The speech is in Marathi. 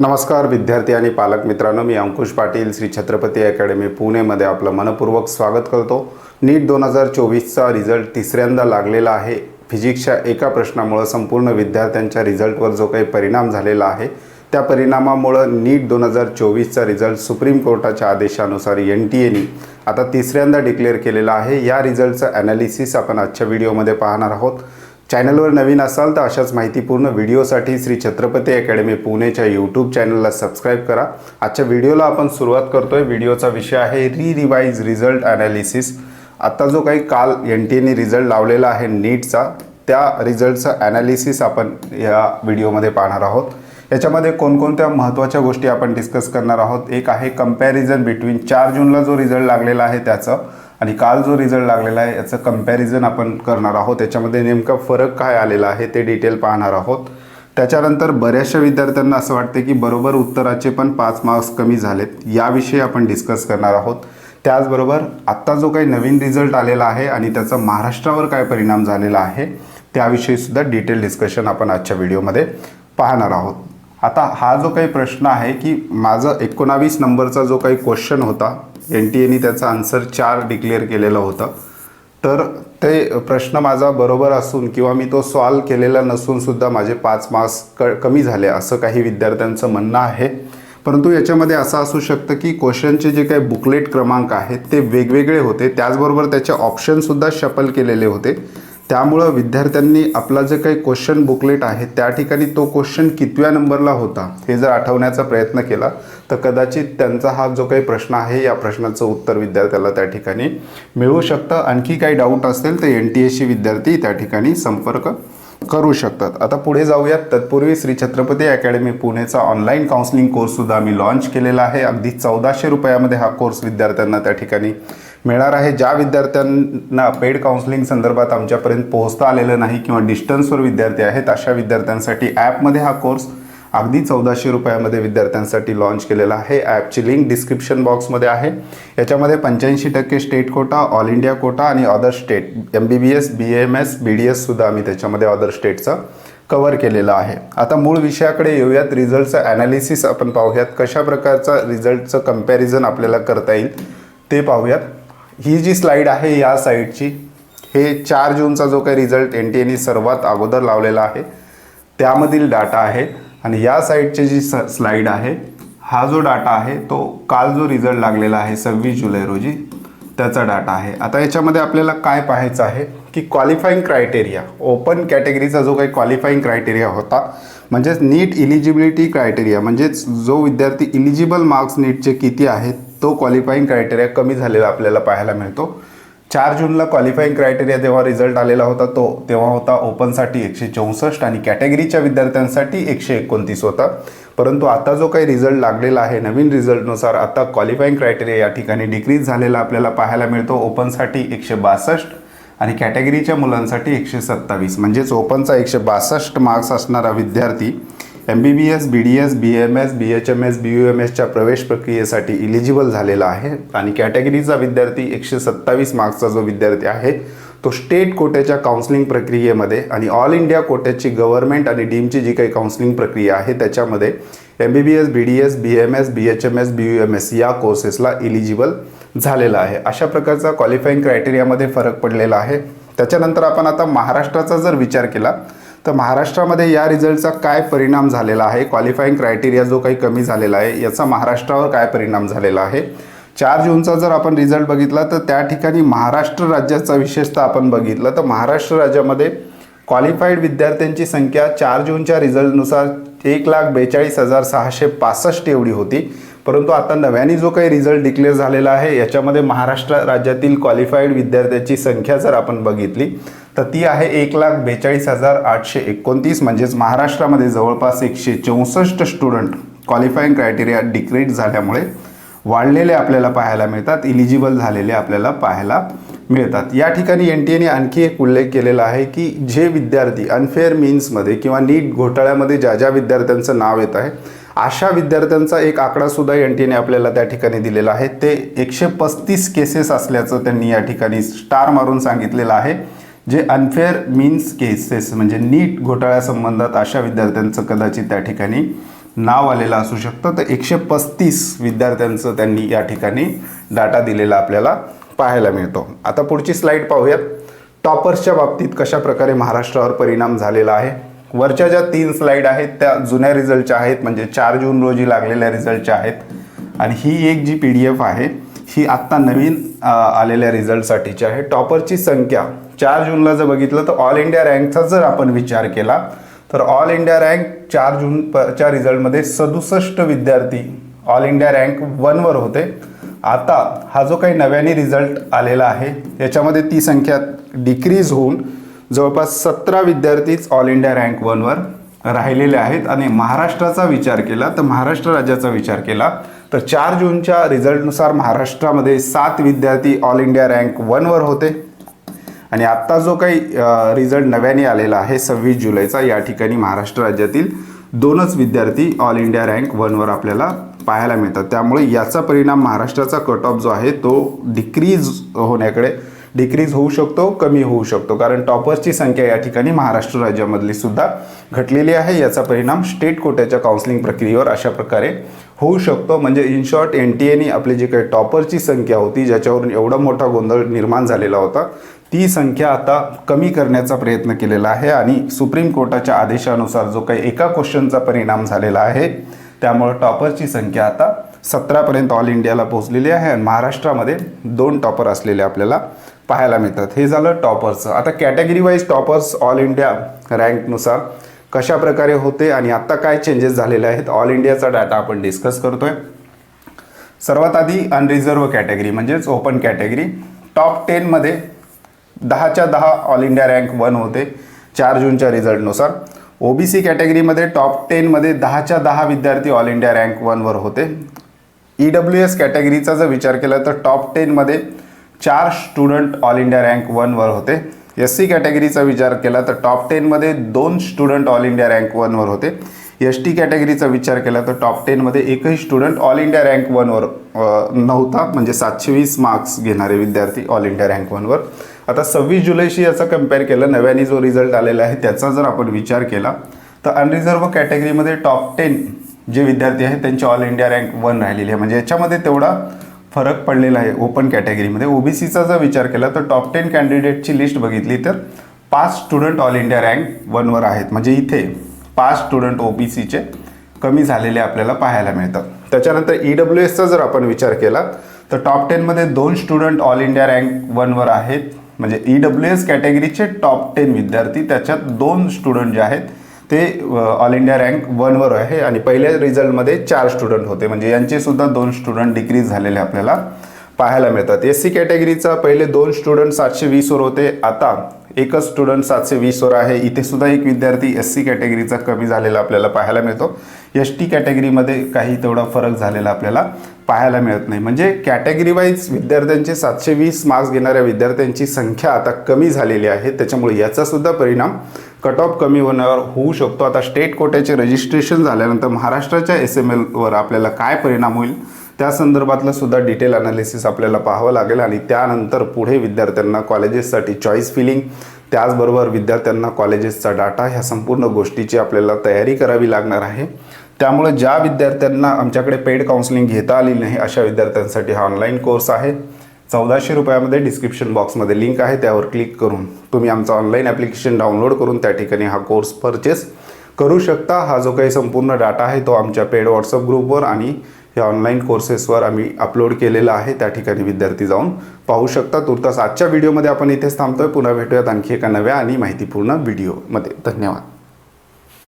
नमस्कार विद्यार्थी आणि पालक मित्रांनो. मी अंकुश पाटील श्री छत्रपती अकॅडमी पुणेमध्ये आपलं मनपूर्वक स्वागत करतो. नीट दोन हजार चोवीसचा रिझल्ट तिसऱ्यांदा लागलेला आहे. फिजिक्सच्या एका प्रश्नामुळं संपूर्ण विद्यार्थ्यांच्या रिझल्टवर जो काही परिणाम झालेला आहे त्या परिणामामुळं नीट दोन हजार चोवीसचा रिझल्ट सुप्रीम कोर्टाच्या आदेशानुसार एन टी एनी आता तिसऱ्यांदा डिक्लेअर केलेला आहे. या रिझल्टचं ॲनालिसिस आपण आजच्या व्हिडिओमध्ये पाहणार आहोत. चॅनलवर नवीन असाल तर अशाच माहितीपूर्ण व्हिडिओसाठी श्री छत्रपती अकॅडमी पुणेच्या यूट्यूब चॅनलला सबस्क्राईब करा. आजच्या व्हिडिओला आपण सुरुवात करतोय. व्हिडिओचा विषय आहे री रिवाईज रिझल्ट ॲनालिसिस आत्ता जो काही काल एन टी एने रिझल्ट लावलेला आहे नीटचा त्या रिझल्टचं ॲनालिसिस आपण या व्हिडिओमध्ये पाहणार आहोत. याच्यामध्ये कोणकोणत्या महत्त्वाच्या गोष्टी आपण डिस्कस करणार आहोत? एक आहे कंपॅरिझन बिटवीन चार जूनला जो रिझल्ट लागलेला आहे त्याचं. आणि काल जो रिझल्ट लागलेला आहे याचं कंपॅरिझन आपण करणार आहोत. त्याच्यामध्ये नेमका फरक काय आलेला आहे ते डिटेल पाहणार आहोत. त्याच्यानंतर बऱ्याचशा विद्यार्थ्यांना असं वाटते की बरोबर उत्तराचे पण पाच मार्क्स कमी झालेत. याविषयी आपण डिस्कस करणार आहोत. त्याचबरोबर आत्ता जो काही नवीन रिझल्ट आलेला आहे आणि त्याचा महाराष्ट्रावर काय परिणाम झालेला आहे त्याविषयीसुद्धा डिटेल डिस्कशन आपण आजच्या व्हिडिओमध्ये पाहणार आहोत. आता हा जो काही प्रश्न आहे की माझं एकोणावीस नंबरचा जो काही क्वेश्चन होता एन टी एने त्याचा आन्सर चार डिक्लेअर केलेलं होतं. तर ते प्रश्न माझा बरोबर असून किंवा मी तो सॉल्व केलेला नसूनसुद्धा माझे पाच मार्क्स क कमी झाले असं काही विद्यार्थ्यांचं म्हणणं आहे. परंतु याच्यामध्ये असं असू शकतं की क्वेश्चनचे जे काही बुकलेट क्रमांक आहेत ते वेगवेगळे होते. त्याचबरोबर त्याचे ऑप्शनसुद्धा शफल केलेले होते. त्यामुळं विद्यार्थ्यांनी आपला जे काही क्वेश्चन बुकलेट आहे त्या ठिकाणी तो क्वेश्चन कितव्या नंबरला होता हे जर आठवण्याचा प्रयत्न केला तर कदाचित त्यांचा हा जो काही प्रश्न आहे या प्रश्नाचं उत्तर विद्यार्थ्याला त्या ठिकाणी मिळू शकतं. आणखी काही डाऊट असेल तर एन टी एसची विद्यार्थी त्या ठिकाणी संपर्क करू शकतात. आता पुढे जाऊयात. तत्पूर्वी श्री छत्रपती अकॅडमी पुणेचा ऑनलाईन काउन्सिलिंग कोर्ससुद्धा आम्ही लॉन्च केलेला आहे. अगदी चौदाशे रुपयामध्ये हा कोर्स विद्यार्थ्यांना त्या ठिकाणी मिळणार आहे. ज्या विद्यार्थ्यांना पेड काउन्सिलिंग संदर्भात आमच्यापर्यंत पोहोचता आलेलं नाही किंवा डिस्टन्सवर विद्यार्थी आहेत अशा विद्यार्थ्यांसाठी ॲपमध्ये हा कोर्स अगदी चौदाशे रुपयामध्ये विद्यार्थ्यांसाठी लॉन्च केलेला आहे. ॲपची लिंक डिस्क्रिप्शन बॉक्समध्ये आहे. याच्यामध्ये पंच्याऐंशी टक्के state quota all India quota आणि other state M B B S B M S B D एससुद्धा आम्ही त्याच्यामध्ये अदर स्टेटचं कवर केलेलं आहे. आता मूळ विषयाकडे येऊयात. रिझल्टचं ॲनालिसिस आपण पाहूयात. कशा प्रकारचा रिझल्टचं कंपॅरिझन आपल्याला करता येईल ते पाहूयात. ही जी स्लाईड आहे या साईडची हे चार जूनचा जो काही रिझल्ट एन टी एने सर्वात अगोदर लावलेला आहे त्यामधील डाटा आहे आणि या साईडची जी स स्लाईड आहे हा जो डाटा आहे तो काल जो रिझल्ट लागलेला आहे सव्वीस जुलै रोजी त्याचा डाटा आहे. आता याच्यामध्ये आपल्याला काय पाहायचं आहे की क्वालिफाईंग क्रायटेरिया ओपन कॅटेगरीचा जो काही क्वालिफाईंग क्रायटेरिया होता म्हणजेच नीट इलिजिबिलिटी क्रायटेरिया म्हणजेच जो विद्यार्थी इलिजिबल मार्क्स नीटचे किती आहेत तो क्वालिफाईंग क्रायटेरिया कमी झालेला आपल्याला पाहायला मिळतो. चार जूनला क्वालिफाईंग क्रायटेरिया जेव्हा रिझल्ट आलेला होता तो तेव्हा होता ओपनसाठी एकशे चौसष्ट आणि कॅटेगरीच्या विद्यार्थ्यांसाठी एकशे एकोणतीस होता. परंतु आता जो काही रिझल्ट लागलेला आहे नवीन रिझल्टनुसार आता क्वालिफाईंग क्रायटेरिया या ठिकाणी डिक्रीज झालेला आपल्याला पाहायला मिळतो. ओपनसाठी एकशे बासष्ट आणि कॅटेगरीच्या मुलांसाठी एकशे सत्तावीस. म्हणजेच ओपनचा एकशे बासष्ट मार्क्स असणारा विद्यार्थी M B B S B D S B M S B H M S B U M एसच्या प्रवेश प्रक्रियेसाठी इलिजिबल झालेला आहे. आणि कॅटेगरीचा विद्यार्थी एकशे सत्तावीस मार्क्सचा जो विद्यार्थी आहे तो स्टेट कोट्याच्या काउन्सिलिंग प्रक्रियेमध्ये आणि ऑल इंडिया कोट्याची गव्हर्नमेंट आणि डीमची जी काही काउन्सिलिंग प्रक्रिया आहे त्याच्यामध्ये M B B S B D S B M S B H M S B U M S या कोर्सेसला इलिजिबल झालेला आहे. अशा प्रकारचा क्वालिफाईंग क्रायटेरियामध्ये फरक पडलेला आहे. त्याच्यानंतर आपण आता महाराष्ट्राचा जर विचार केला तर महाराष्ट्रामध्ये या रिझल्टचा काय परिणाम झालेला आहे? क्वालिफाईंग क्रायटेरिया जो काही कमी झालेला आहे याचा महाराष्ट्रावर काय परिणाम झालेला आहे? चार जूनचा जर आपण रिझल्ट बघितला तर त्या ठिकाणी महाराष्ट्र राज्याचा विशेषतः आपण बघितलं तर महाराष्ट्र राज्यामध्ये क्वालिफाईड विद्यार्थ्यांची संख्या चार जूनच्या रिझल्टनुसार एक लाख बेचाळीस हजार सहाशे पासष्ट एवढी होती. परंतु आता नव्याने जो काही रिझल्ट डिक्लेअर झालेला आहे याच्यामध्ये महाराष्ट्र राज्यातील क्वालिफाईड विद्यार्थ्यांची संख्या जर आपण बघितली तर ती आहे एक लाख बेचाळीस हजार आठशे एकोणतीस. म्हणजेच महाराष्ट्रामध्ये जवळपास एकशे चौसष्ट स्टुडंट क्वालिफाईंग क्रायटेरिया डिक्रेट झाल्यामुळे वाढलेले आपल्याला पाहायला मिळतात. इलिजिबल झालेले आपल्याला पाहायला मिळतात. या ठिकाणी एन टी एने आणखी एक उल्लेख केलेला आहे की जे विद्यार्थी अनफेअर मीन्समध्ये किंवा नीट घोटाळ्यामध्ये ज्या ज्या विद्यार्थ्यांचं नाव येत आहे अशा विद्यार्थ्यांचा एक आकडासुद्धा एन टी एने आपल्याला त्या ठिकाणी दिलेला आहे. ते एकशे पस्तीस केसेस असल्याचं त्यांनी या ठिकाणी स्टार मारून सांगितलेलं आहे. जे अनफेअर मीन्स केसेस म्हणजे नीट घोटाळ्यासंबंधात अशा विद्यार्थ्यांचं कदाचित त्या ठिकाणी नाव आलेलं असू शकतं. तर एकशे पस्तीस विद्यार्थ्यांचं त्यांनी या ठिकाणी डाटा दिलेला आपल्याला पाहायला मिळतो. आता पुढची स्लाईड पाहूयात. टॉपर्सच्या बाबतीत कशा प्रकारे महाराष्ट्रावर परिणाम झालेला आहे? वरच्या ज्या तीन स्लाईड आहेत त्या जुन्या रिझल्टच्या आहेत म्हणजे चार जून रोजी लागलेल्या रिझल्टच्या आहेत. आणि ही एक जी पी डी एफ आहे ही आत्ता नवीन आलेल्या रिझल्टसाठीची आहे. टॉपरची संख्या चार जूनला जर बघितलं तर ऑल इंडिया रँकचा जर आपण विचार केला तर ऑल इंडिया रँक चार जून च्या रिझल्टमध्ये सदुसष्ट विद्यार्थी ऑल इंडिया रँक वनवर होते. आता हा जो काही नव्याने रिझल्ट आलेला आहे याच्यामध्ये ती संख्या डिक्रीज होऊन जवळपास सतरा विद्यार्थीच ऑल इंडिया रँक वनवर राहिलेले आहेत. आणि महाराष्ट्राचा विचार केला तर महाराष्ट्र राज्याचा विचार केला तर चार जूनच्या रिझल्टनुसार महाराष्ट्रामध्ये सात विद्यार्थी ऑल इंडिया रँक वनवर होते. आणि आत्ता जो काही रिझल्ट नव्याने आलेला आहे सव्वीस जुलैचा या ठिकाणी महाराष्ट्र राज्यातील दोनच विद्यार्थी ऑल इंडिया रँक वनवर आपल्याला पाहायला मिळतात. त्यामुळे याचा परिणाम महाराष्ट्राचा कट ऑफ जो आहे तो डिक्रीज होण्याकडे डिक्रीज होऊ शकतो कमी होऊ शकतो. कारण टॉपर्सची संख्या या ठिकाणी महाराष्ट्र राज्यामधली सुद्धा घटलेली आहे. याचा परिणाम स्टेट कोट्याच्या काउन्सिलिंग प्रक्रियेवर अशा प्रकारे होऊ शकतो. म्हणजे इन शॉर्ट एन टी एने आपली जी काही टॉपरची संख्या होती ज्याच्यावरून एवढा मोठा गोंधळ निर्माण झालेला होता ती संख्या आता कमी करण्याचा प्रयत्न केलेला आहे आणि सुप्रीम कोर्टाच्या आदेशानुसार जो काही एका क्वेश्चनचा परिणाम झालेला आहे त्यामुळं टॉपरची संख्या आता सतरापर्यंत ऑल इंडियाला पोहोचलेली आहे आणि महाराष्ट्रामध्ये दोन टॉपर असलेले आपल्याला पाहायला मिळतात. हे झालं टॉपर्सचं आता category wise toppers all India रँकनुसार कशा प्रकारे होते आणि आत्ता काय चेंजेस झालेले आहेत ऑल इंडियाचा डाटा आपण डिस्कस करतोय. सर्वात आधी अनरिझर्व कॅटेगरी म्हणजेच ओपन कॅटेगरी टॉप टेनमध्ये दहाच्या दहा ऑल इंडिया रँक वन होते. चार जूनच्या रिझल्टनुसार ओबीसी कॅटेगरीमध्ये टॉप टेनमध्ये दहाच्या दहा विद्यार्थी ऑल इंडिया रँक वनवर होते. ई डब्ल्यू एस कॅटेगरीचा जर विचार केला तर टॉप टेनमध्ये चार स्टुडंट ऑल इंडिया रँक वनवर होते. एस सी कॅटेगरीचा विचार केला तर टॉप टेनमध्ये दोन स्टुडंट ऑल इंडिया रँक वनवर होते. एस टी कॅटेगरीचा विचार केला तर टॉप टेनमध्ये एकही स्टुडंट ऑल इंडिया रँक वनवर नव्हता. म्हणजे सातशे वीस मार्क्स घेणारे विद्यार्थी ऑल इंडिया रँक वनवर आता सव्वीस जुलैशी याचा कंपेअर केलं नव्याने जो रिझल्ट आलेला आहे त्याचा जर आपण विचार केला तर अनरिझर्व कॅटेगरीमध्ये टॉप टेन जे विद्यार्थी आहेत त्यांची ऑल इंडिया रँक वन राहिलेली आहे. म्हणजे याच्यामध्ये तेवढा फरक पडलेला आहे ओपन कॅटेगरीमध्ये ओबीसीचा जर विचार केला तर टॉप टेन कॅन्डिडेटची लिस्ट बघितली तर पाच स्टुडंट ऑल इंडिया रँक वनवर आहेत. म्हणजे इथे पाच स्टुडंट ओबीसीचे कमी झालेले आपल्याला पाहायला मिळतात त्याच्यानंतर ई डब्ल्यू एसचा जर आपण विचार केला तर टॉप टेनमध्ये दोन स्टुडंट ऑल इंडिया रँक वनवर आहेत. म्हणजे ई डब्ल्यू एस कॅटेगरीचे टॉप टेन विद्यार्थी त्याच्यात दोन स्टुडंट जे आहेत ते ऑल इंडिया रँक वनवर आहे आणि पहिल्या रिझल्टमध्ये चार स्टुडंट होते. म्हणजे यांचे सुद्धा दोन स्टुडंट डिक्रीज झालेले आपल्याला पाहायला मिळतात. एस सी कॅटेगरीचा पहिले दोन स्टुडंट सातशे वीसवर होते. आता एकच स्टुडंट सातशे वीसवर आहे. इथे सुद्धा एक विद्यार्थी एस सी कॅटेगरीचा कमी झालेला आपल्याला पाहायला मिळतो. एस टी कॅटेगरीमध्ये काही तेवढा फरक झालेला आपल्याला पाहायला मिळत नाही. म्हणजे कॅटेगरी वाईज विद्यार्थ्यांचे सातशे वीस मार्क्स घेणाऱ्या विद्यार्थ्यांची संख्या आता कमी झालेली आहे. त्याच्यामुळे याचासुद्धा परिणाम कट ऑफ कमी होण्यावर होऊ शकतो. आता स्टेट कोट्याचे रजिस्ट्रेशन झाल्यानंतर महाराष्ट्राच्या एस एम एलवर आपल्याला काय परिणाम होईल? त्या संदर्भातलं सुद्धा डिटेल अनालिसिस आपल्याला पाहावं लागेल आणि त्यानंतर पुढे विद्यार्थ्यांना कॉलेजेससाठी चॉईस फिलिंग त्याचबरोबर विद्यार्थ्यांना कॉलेजेसचा डाटा ह्या संपूर्ण गोष्टीची आपल्याला तयारी करावी लागणार आहे. त्यामुळे ज्या विद्यार्थ्यांना आमच्याकडे पेड काउन्सिलिंग घेता आली नाही अशा विद्यार्थ्यांसाठी हा ऑनलाईन कोर्स आहे. चौदाशे रुपयामध्ये डिस्क्रिप्शन बॉक्समध्ये लिंक आहे त्यावर क्लिक करून तुम्ही आमचा ऑनलाईन ॲप्लिकेशन डाउनलोड करून त्या ठिकाणी हा कोर्स परचेस करू शकता. हा जो काही संपूर्ण डाटा आहे तो आमच्या पेड व्हॉट्सअप ग्रुपवर आणि हे ऑनलाईन कोर्सेसवर आम्ही अपलोड केलेलं आहे त्या ठिकाणी विद्यार्थी जाऊन पाहू शकता तुर्तास आजच्या व्हिडिओमध्ये आपण इथेच थांबतोय. पुन्हा भेटूयात आणखी एका नव्या आणि माहितीपूर्ण व्हिडिओमध्ये धन्यवाद.